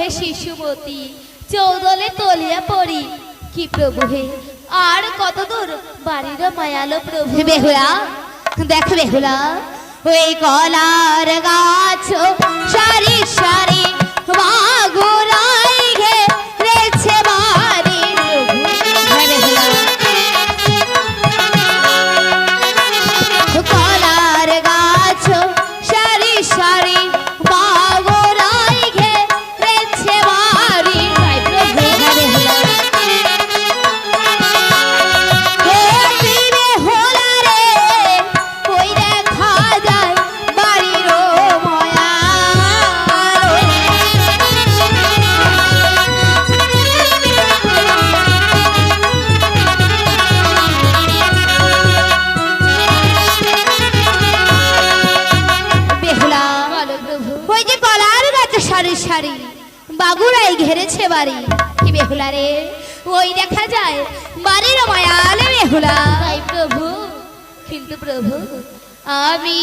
হে শিশুমতি চৌদলে তলিয়া পড়ি। কি প্রভু হে? আর কত দূর? বাড়ির মায়ালো প্রভু। বেহুলা, দেখ বেহুলা, ওই কলার গাছ, সারি সারি বা সারি সারি বাগুড়াই ঘেরেছে বাড়ি। কি বেহুলা রে? ওই দেখা যায় বাড়ির মায়ালে বেহুলা প্রভু, কিন্তু প্রভু, আমি